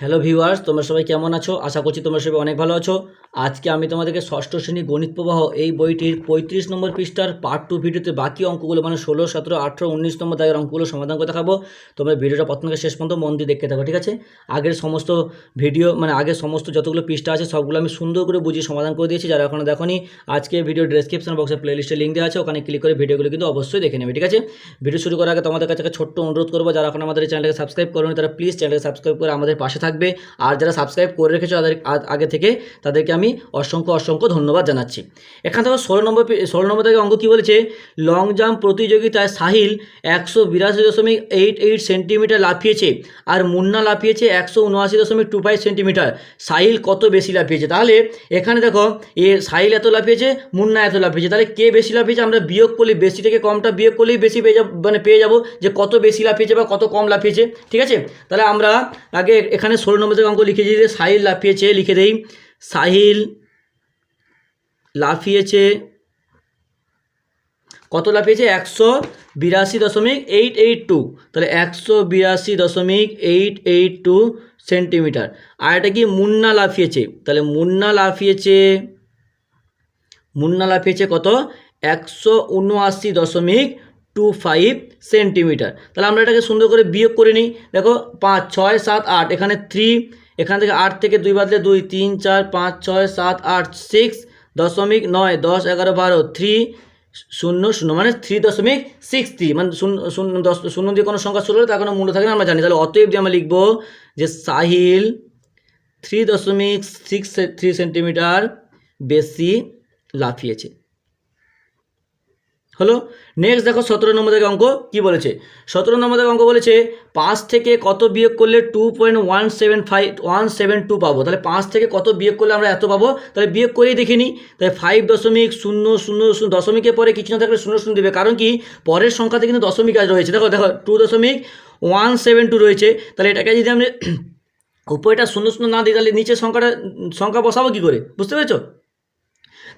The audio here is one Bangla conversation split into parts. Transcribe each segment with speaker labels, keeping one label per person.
Speaker 1: হ্যালো ভিউয়ার্স, তোমরা সবাই কেমন আছো? আশা করছি তোমরা সবাই অনেক ভালো আছো। আজকে আমি তোমাদেরকে ষষ্ঠ শ্রেণি গণিত প্রবাহ এই বইটির পঁয়ত্রিশ নম্বর পৃষ্ঠার পার্ট টু ভিডিওতে বাকি অঙ্কগুলো মানে ষোলো, সতেরো, আঠেরো, উনিশ নম্বর দাগের অঙ্কগুলো সমাধান করে দেখাবো। তোমরা ভিডিওটা প্রথম থেকে শেষ পর্যন্ত মন দিয়ে দেখতে থাকো, ঠিক আছে? আগের সমস্ত ভিডিও মানে আগের সমস্ত যতগুলো পৃষ্ঠা আছে, সবগুলো আমি সুন্দর করে বুঝিয়ে সমাধান করে দিয়েছি। যারা এখনও দেখোনি, আজকে ভিডিও ডেসক্রিপশন বক্সে প্লেলিস্টে লিঙ্ক দেওয়া আছে, ওখানে ক্লিক করে ভিডিওগুলো কিন্তু অবশ্যই দেখে নেবে, ঠিক আছে? ভিডিও শুরু করার আগে তোমাদের কাছে একটা ছোট্ট অনুরোধ করব, যারা এখন আমাদের চ্যানেলকে সাবস্ক্রাইব করোনি, তারা প্লিজ চ্যানেলকে সাবস্ক্রাইব করে আমাদের পাশে থাকবে। আর যারা সাবস্ক্রাইব করে রেখেছো তাদের আগে থেকে তাদেরকে আমি অসংখ্য অসংখ্য ধন্যবাদ জানাচ্ছি। এখান থেকে ষোলো নম্বর ষোলো নম্বর থেকে অঙ্ক কী বলেছে? লং জাম্প প্রতিযোগিতায় সাহিল একশো বিরাশি দশমিক এইট এইট সেন্টিমিটার লাফিয়েছে আর মুন্না লাফিয়েছে একশো উনআশি দশমিক টু ফাইভ সেন্টিমিটার সাহিল কত বেশি লাফিয়েছে? তাহলে এখানে দেখো, এ সাহিল এত লাফিয়েছে, মুন্না এত লাফিয়েছে। তাহলে কে বেশি লাফিয়েছে? আমরা বিয়োগ করলে বেশি থেকে কমটা বিয়োগ করলেই বেশি পেয়ে যাব মানে পেয়ে যাব যে কত বেশি লাফিয়েছে বা কত কম লাফিয়েছে। ঠিক আছে? তাহলে আমরা আগে এখানে ষোলো নম্বর থেকে অঙ্ক লিখে দিই যে সাহিল লাফিয়েছে, লিখে দেই। সাহিল লাফিয়েছে, কত লাফিয়েছে? একশো বিরাশি দশমিক এইট এইট টু তাহলে একশো বিরাশি দশমিক এইট এইট টু সেন্টিমিটার আর এটা কি মুন্না লাফিয়েছে? তাহলে মুন্না লাফিয়েছে মুন্না লাফিয়েছে কত? একশো উনআশি দশমিক টু ফাইভ সেন্টিমিটার তাহলে আমরা এটাকে সুন্দর করে বিয়োগ করে নিই। দেখো, পাঁচ, ছয়, সাত, আট, এখানে থ্রি এখান থেকে আট থেকে দুই বাদলে দুই, তিন, চার, পাঁচ, ছয়, সাত, আট সিক্স দশমিক নয়, দশ, এগারো, বারো থ্রি শূন্য শূন্য মানে থ্রি দশমিক সিক্স থ্রি মানে শূন্য দশ দিয়ে কোনো সংখ্যা শুরু হলে তার কোনো মূল্য থাকে না, আমরা জানি। তাহলে অতএব দিয়ে আমরা লিখব যে সাহিল থ্রি দশমিক সিক্স থ্রি সেন্টিমিটার বেশি লাফিয়েছে। হলো? নেক্সট দেখো সতেরো নম্বর থেকে অঙ্ক কি বলেছে? সতেরো নম্বর থেকে অঙ্ক বলেছে, পাঁচ থেকে কত বিয়োগ করলে two point one seven five one seven two পাবো? তাহলে পাঁচ থেকে কত বিয়োগ করলে আমরা এত পাবো? তাহলে বিয়োগ করেই দেখিনি তাহলে ফাইভ দশমিক শূন্য শূন্য শূন্য, দশমিকের পরে কিছু না থাকলে শূন্য শূন্য দেবে। কারণ কি? পরের সংখ্যাতে কিন্তু দশমিক আজ রয়েছে। দেখো দেখো টু দশমিক ওয়ান সেভেন টু রয়েছে। তাহলে এটাকে যদি আমি উপরেটা শূন্য শূন্য না দিই, তাহলে নিচের সংখ্যাটা, সংখ্যা বসাবো কী করে? বুঝতে পেরেছ?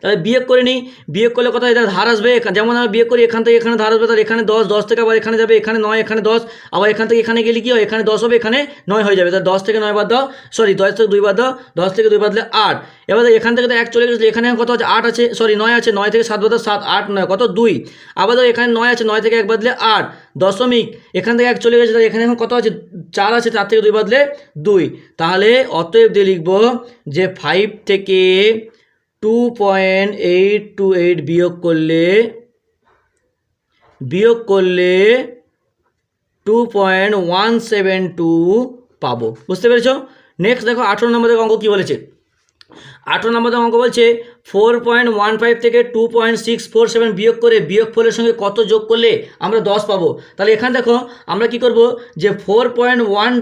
Speaker 1: তাহলে বিয়োগ করে নিই। বিয়োগ করলে কোথায় এটা ধার আসবে। যেমন আমরা বিয়োগ করি, এখান থেকে এখানে ধার আসবে, তাহলে এখানে দশ দশ থেকে আবার এখানে যাবে, এখানে নয়, এখানে দশ, আবার এখান থেকে এখানে গেলে কি হয়? এখানে দশ হবে, এখানে নয় হয়ে যাবে। তাহলে দশ থেকে নয় বাদ দাও সরি দশ থেকে দুই বাদ দাও, দশ থেকে দুই বাদ দিলে আট। এবার এখান থেকে তো এক চলে গেছে এখানে কত আছে? আট আছে সরি নয় আছে, নয় থেকে সাত বাদ সাত, আট, নয়, কত? দুই। আবার দেখো, এখানে নয় আছে, নয় থেকে এক বাদলে আট। দশমিক, এখান থেকে এক চলে গেছে, তাহলে এখানে এখন কত আছে? চার আছে, চার থেকে দুই বাদলে দুই। তাহলে অতএব দিয়ে লিখব যে ফাইভ থেকে two point eight two eight বিয়োগ করলে বিয়োগ করলে two point one seven two পাবো। বুঝতে পেরেছ? নেক্সট দেখো, আঠেরো নম্বর থেকে অঙ্ক কী বলেছে? আঠেরো নম্বর থেকে অঙ্ক বলছে ফোর পয়েন্ট ওয়ান ফাইভ থেকে two point six four seven বিয়োগ করে বিয়োগ ফলের সঙ্গে কত যোগ করলে আমরা দশ পাবো? তাহলে এখানে দেখো, আমরা কি করব? যে four point one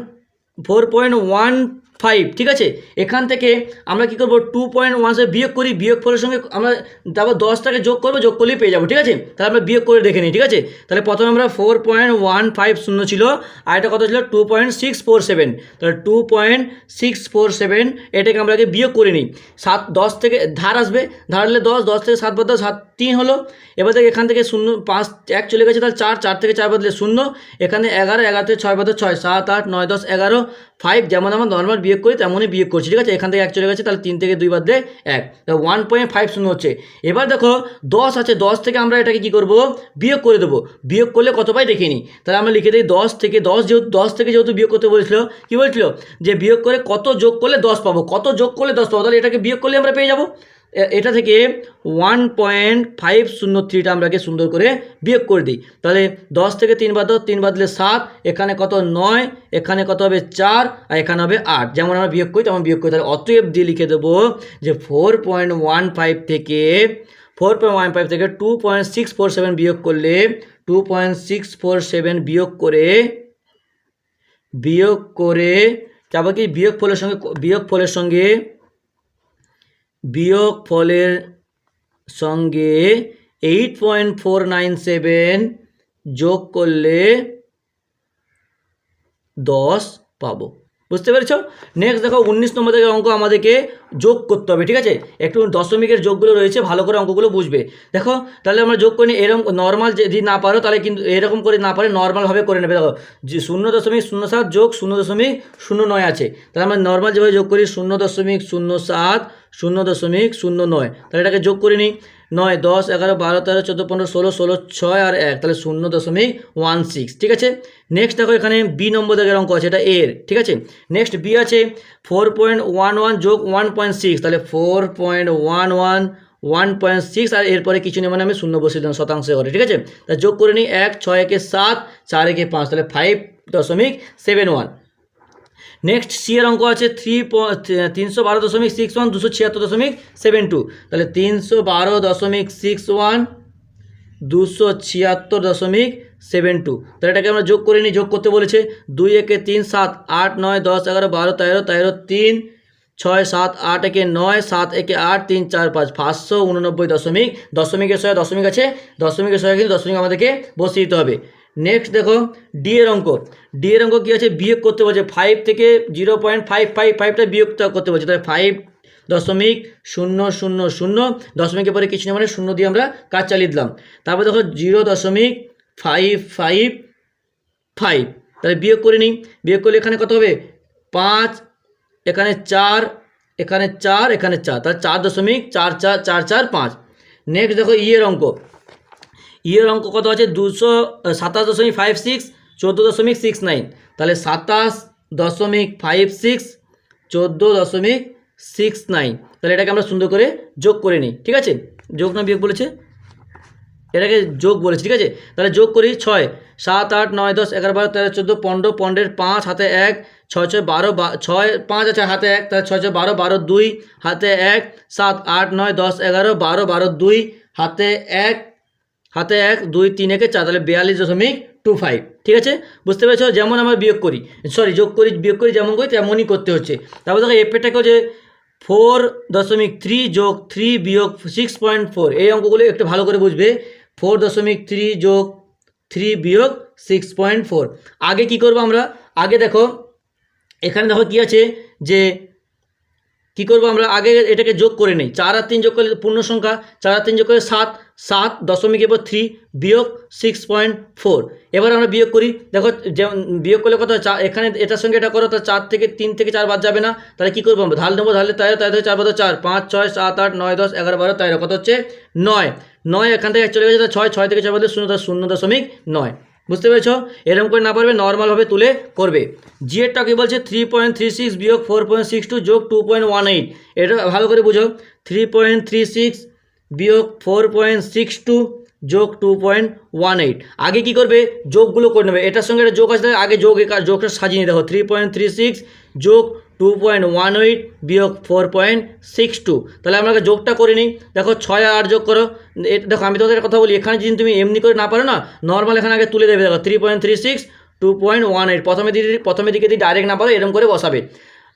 Speaker 1: four point one five, ঠিক আছে? এখান থেকে আমরা কি করব? টু পয়েন্ট ওয়ান বিয়োগ করি, বিয়োগ ফলের সঙ্গে আমরা তারপর দশটাকে যোগ করব, যোগ করলেই পেয়ে যাব, ঠিক আছে? তাহলে আমরা বিয়োগ করে দেখে নিই, ঠিক আছে? তাহলে প্রথমে আমরা ফোর পয়েন্ট ওয়ান ফাইভ শূন্য ছিল, আর এটা কত ছিল? Two point six four seven তাহলে two point six four seven এটাকে আমরা আগে বিয়োগ করে নিই। সাত, দশ থেকে ধার আসবে, ধার হলে দশ দশ থেকে সাত বাদ সাত, তিন হলো। এবার থেকে এখান থেকে শূন্য, পাঁচ, এক চলে গেছে, তাহলে চার চার থেকে চার বদলে শূন্য। এখানে এগারো এগারো থেকে ছয় বদলে ছয়, সাত, আট, নয়, দশ, এগারো ফাইভ যেমন আমরা নর্মাল বিয়োগ করি, তেমনই বিয়োগ করছি, ঠিক আছে? এখান থেকে এক চলে গেছে, তাহলে তিন থেকে দুই বাদলে এক। ওয়ান পয়েন্ট ফাইভ শূন্য হচ্ছে। এবার দেখো, দশ আছে, দশ থেকে আমরা এটাকে কি করব? বিয়োগ করে দেবো। বিয়োগ করলে কত পাই? দেখে নিই তাহলে আমরা লিখে দিই, দশ থেকে দশ যেহেতু, দশ থেকে যেহেতু বিয়োগ করতে বলেছিল, কী বলছিল? যে বিয়োগ করে কত যোগ করলে দশ পাবো। কত যোগ করলে দশ পাবো? তাহলে এটাকে বিয়োগ করলে আমরা পেয়ে যাব। এটা থেকে ওয়ান পয়েন্ট ফাইভ শূন্য থ্রিটা আমরাকে সুন্দর করে বিয়োগ করে দিই। তাহলে দশ থেকে তিন বাদ তিন বাদলে সাত, এখানে কত নয়, এখানে কত হবে চার, আর এখানে হবে আট। যেমন আমরা বিয়োগ করি, তেমন বিয়োগ করি। তাহলে অতএব দিয়ে লিখে দেবো যে ফোর পয়েন্ট ওয়ান ফাইভ থেকে ফোর পয়েন্ট ওয়ান ফাইভ থেকে two point six four seven বিয়োগ করলে two point six four seven বিয়োগ করে বিয়োগ করে তারপর কি? বিয়োগ ফলের সঙ্গে বিয়োগ ফলের সঙ্গে বিয়োগ ফলের সঙ্গে eight point four nine seven যোগ করলে দশ পাবো। বুঝতে পেরেছ? নেক্সট দেখো, উনিশ নম্বর থেকে অঙ্ক আমাদেরকে যোগ করতে হবে, ঠিক আছে? একটু দশমিকের যোগগুলো রয়েছে, ভালো করে অঙ্কগুলো বুঝবে। দেখো, তাহলে আমরা যোগ করি এরকম নর্মাল যদি না পারো, তাহলে কিন্তু এরকম করে না পারে নর্মালভাবে করে নেবে। দেখো, যে শূন্য দশমিক শূন্য সাত যোগ শূন্য দশমিক শূন্য নয় আছে। তাহলে আমরা নর্মাল যেভাবে যোগ করি, শূন্য দশমিক শূন্য সাত শূন্য দশমিক শূন্য নয়। তাহলে এটাকে যোগ করে নিই। নয়, দশ, এগারো, বারো, তেরো, চোদ্দ, পনেরো, ষোলো ষোলো, ছয় আর এক। তাহলে শূন্য দশমিক ওয়ান সিক্স। ঠিক আছে? নেক্সট দেখো এখানে বি নম্বর দাগের অঙ্ক আছে, এটা এর। ঠিক আছে? নেক্সট বি আছে ফোর পয়েন্ট ওয়ান ওয়ান যোগ ওয়ান পয়েন্ট সিক্স তাহলে four point one one one point six আর এরপরে কিছু নেই মানে আমি শূন্য বসিয়ে দিলাম শতাংশ করে। ঠিক আছে? তা যোগ করে নিই এক, ছয় একে সাত, চার একে পাঁচ। তাহলে ফাইভ দশমিক সেভেন ওয়ান নেক্সট সি এর অঙ্ক আছে থ্রি তিনশো বারো দশমিক সিক্স ওয়ান দুশো ছিয়াত্তর দশমিক সেভেন টু তাহলে তিনশো বারো দশমিক সিক্স ওয়ান দুশো ছিয়াত্তর দশমিক সেভেন টু তাহলে এটাকে আমরা যোগ করে নিই যোগ করতে বলেছে দুই একে তিন সাত, আট, নয়, দশ, এগারো, বারো, তেরো তেরো, তিন, ছয়, সাত, আট, একে নয়, সাত, একে আট, তিন, চার, পাঁচ। পাঁচশো উননব্বই দশমিক, দশমিকের সঙ্গে দশমিক আছে, দশমিকের সঙ্গে কিন্তু দশমিক আমাদেরকে বসিয়ে দিতে হবে। নেক্সট দেখো ডি এর অঙ্ক। ডি এর অঙ্ক কী আছে? বিয়োগ করতে বলছে। ফাইভ থেকে জিরো পয়েন্ট ফাইভ ফাইভ ফাইভটা বিয়োগ করতে বলছে। তাহলে ফাইভ দশমিক শূন্য শূন্য শূন্য দশমিকের পরে কিছু নেই মানে শূন্য দিয়ে আমরা কাজ চালিয়ে দিলাম। তারপর দেখো জিরো দশমিক ফাইভ ফাইভ ফাইভ তাহলে বিয়োগ করে নিই। বিয়োগ করলে এখানে কত হবে? পাঁচ, এখানে চার এখানে চার এখানে চার। তাহলে চার দশমিক চার চার চার চার, পাঁচ। নেক্সট দেখো ইয়ের অঙ্ক। ইয়ের অঙ্ক কত আছে? দুশো সাতাশ দশমিক ফাইভ সিক্স চোদ্দ দশমিক সিক্স নাইন তাহলে সাতাশ দশমিক ফাইভ সিক্স চোদ্দ দশমিক সিক্স নাইন তাহলে এটাকে আমরা সুন্দর করে যোগ করে নিই, ঠিক আছে? যোগ না বিয়োগ বলেছে? এটাকে যোগ বলেছি, ঠিক আছে? তাহলে যোগ করি ছয়। সাত, আট, নয়, দশ, এগারো, বারো, তেরো, চোদ্দ, পনেরো পনেরোর পাঁচ, হাতে এক, ছয় ছয়, বারো ছয়, পাঁচ আছে হাতে এক, তাহলে ছয় ছয়, বারো বারো, দুই, হাতে এক, সাত, আট, নয়, দশ, এগারো, বারো বারো, দুই, হাতে এক হাতে এক, দুই, তিন একে চার, তাহলে বিয়াল্লিশ দশমিক টু ফাইভ। ঠিক আছে? বুঝতে পেরেছ? যেমন আমরা বিয়োগ করি সরি যোগ করি, বিয়োগ করি, যেমন করি, তেমনই করতে হচ্ছে। তারপর দেখো এফেটাকেও যে ফোর দশমিক থ্রি যোগ থ্রি বিয়োগ সিক্স পয়েন্ট ফোর এই অঙ্কগুলো একটু ভালো করে বুঝবে। ফোর দশমিক থ্রি যোগ থ্রি বিয়োগ সিক্স পয়েন্ট ফোর আগে কি করব আমরা? আগে দেখো, এখানে দেখো কি আছে? যে কি করব আমরা? আগে এটাকে যোগ করে নিই। চার আর তিন যোগ করলে পূর্ণ সংখ্যা, চার আর তিন যোগ করে সাত সাত দশমিক এবার থ্রি বিয়োগ সিক্স পয়েন্ট ফোর। এবার আমরা বিয়োগ করি। দেখো, যেমন বিয়োগ করলে কত? চা এখানে এটার সঙ্গে এটা করো, তো চার থেকে তিন থেকে চার বাদ যাবে না। তাহলে কী করব আমরা? ঢাল নেব, ঢালে তেরো তেরো চার বাদ চার। পাঁচ, ছয়, সাত, আট, নয়, দশ, এগারো, বারো, তেরো, কত হচ্ছে? নয়। নয় এখান থেকে চলে গেছে ছয় ছয় থেকে চার বাদে শূন্য শূন্য দশমিক নয়। বুঝতে পেরেছ? এরকম করে না পারবে নর্মালভাবে তুলে করবে। জিএরটা কি বলছে থ্রি পয়েন্ট থ্রি সিক্স বিয়োগ ফোর পয়েন্ট সিক্স টু যোগ টু পয়েন্ট ওয়ান এইট এটা ভালো করে বুঝো। থ্রি পয়েন্ট থ্রি সিক্স বিয়োগ ফোর পয়েন্ট সিক্স টু যোগ টু পয়েন্ট ওয়ান এইট আগে কী করবে? যোগগুলো করে নেবে। এটার সঙ্গে একটা যোগ আছে আগে যোগ যোগটা সাজিয়ে নিয়ে দেখো। থ্রি পয়েন্ট থ্রি সিক্স যোগ টু পয়েন্ট ওয়ান এইট বিয়োগ ফোর পয়েন্ট সিক্স টু তাহলে আমরা যোগটা করে নিই। দেখো ছয় আর যোগ করো। এটা দেখো, আমি তোমাদের কথা বলি। এখানে যদি তুমি এমনি করে না পারো না নর্মাল এখানে আগে তুলে দেবে। দেখো three point three six two point one eight প্রথমে দিকে প্রথমে দিকে যদি ডাইরেক্ট না পারো এরকম করে বসাবে।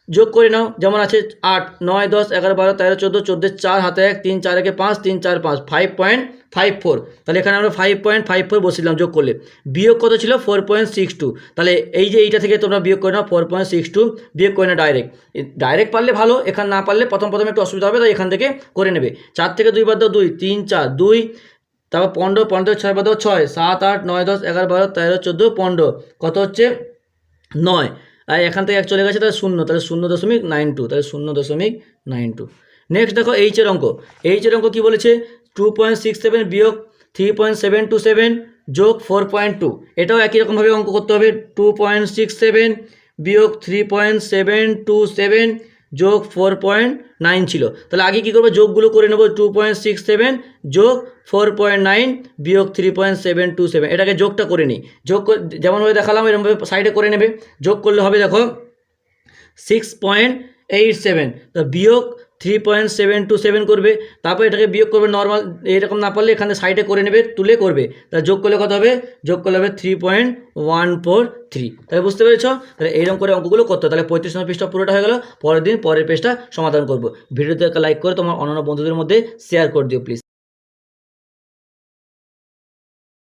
Speaker 1: যোগ করে নাও। যেমন আছে আট, নয়, দশ, এগারো, বারো, তেরো, চোদ্দ চোদ্দ চার, হাতে এক, তিন, চার, একে পাঁচ, তিন, চার, পাঁচ ফাইভ পয়েন্ট ফাইভ ফোর তাহলে এখানে আমরা ফাইভ পয়েন্ট ফাইভ ফোর বসিলাম যোগ করলে। বিয়োগ কত ছিল? ফোর পয়েন্ট সিক্স টু তাহলে এই যে এইটা থেকে তোমরা বিয়োগ করে নাও ফোর পয়েন্ট সিক্স টু বিয়োগ করে নাও ডাইরেক্ট ডাইরেক্ট পারলে ভালো, এখানে না পারলে প্রথম প্রথম একটু অসুবিধা হবে, তাই এখান থেকে করে নেবে। চার থেকে দুই বাদ দাও দুই, তিন, চার, দুই, তারপর পনেরো পনেরো ছয় বাদ দাও ছয়, সাত, আট, নয়, দশ, এগারো, বারো, তেরো, চোদ্দ, পনেরো। কত হচ্ছে? নয়। আর এখান থেকে এক চলে গেছে, তাহলে শূন্য তাহলে শূন্য দশমিক নাইন টু তাহলে শূন্য দশমিক নাইন টু নেক্সট দেখো এইচের অঙ্ক। এইচের অঙ্ক কী বলেছে? টু পয়েন্ট সিক্স সেভেন বিয়োগ three point seven two seven যোগ ফোর পয়েন্ট টু এটাও একই রকমভাবে অঙ্ক করতে হবে। টু পয়েন্ট সিক্স সেভেন বিয়োগ three point seven two seven যোগ ফোর পয়েন্ট নাইন ছিল। তাহলে আগে কী করব? যোগগুলো করে নেব টু পয়েন্ট সিক্স সেভেন যোগ ফোর পয়েন্ট নাইন বিয়োগ three point seven two seven এটাকে যোগটা করে নিই। যোগ যেমনভাবে দেখালাম, এরমভাবে সাইডে করে নেবে। যোগ করলে হবে দেখো সিক্স পয়েন্ট এইট সেভেন তো বিয়োগ three point seven two seven করবে, তারপর এটাকে বিয়োগ করবে নর্মাল এরকম না পারলে এখানে সাইডে করে নেবে, তুলে করবে। তা যোগ করলে কত হবে? যোগ করলে হবে three point one four three তাহলে বুঝতে পেরেছ? তাহলে এইরকম করে অঙ্কগুলো করতে। তাহলে পঁয়ত্রিশ নম্বর পেজটা পুরোটা হয়ে গেল, পরের দিন পরের পেজটা সমাধান করব। ভিডিওতে একটা লাইক করে তোমার অন্যান্য বন্ধুদের মধ্যে শেয়ার করে দিও প্লিজ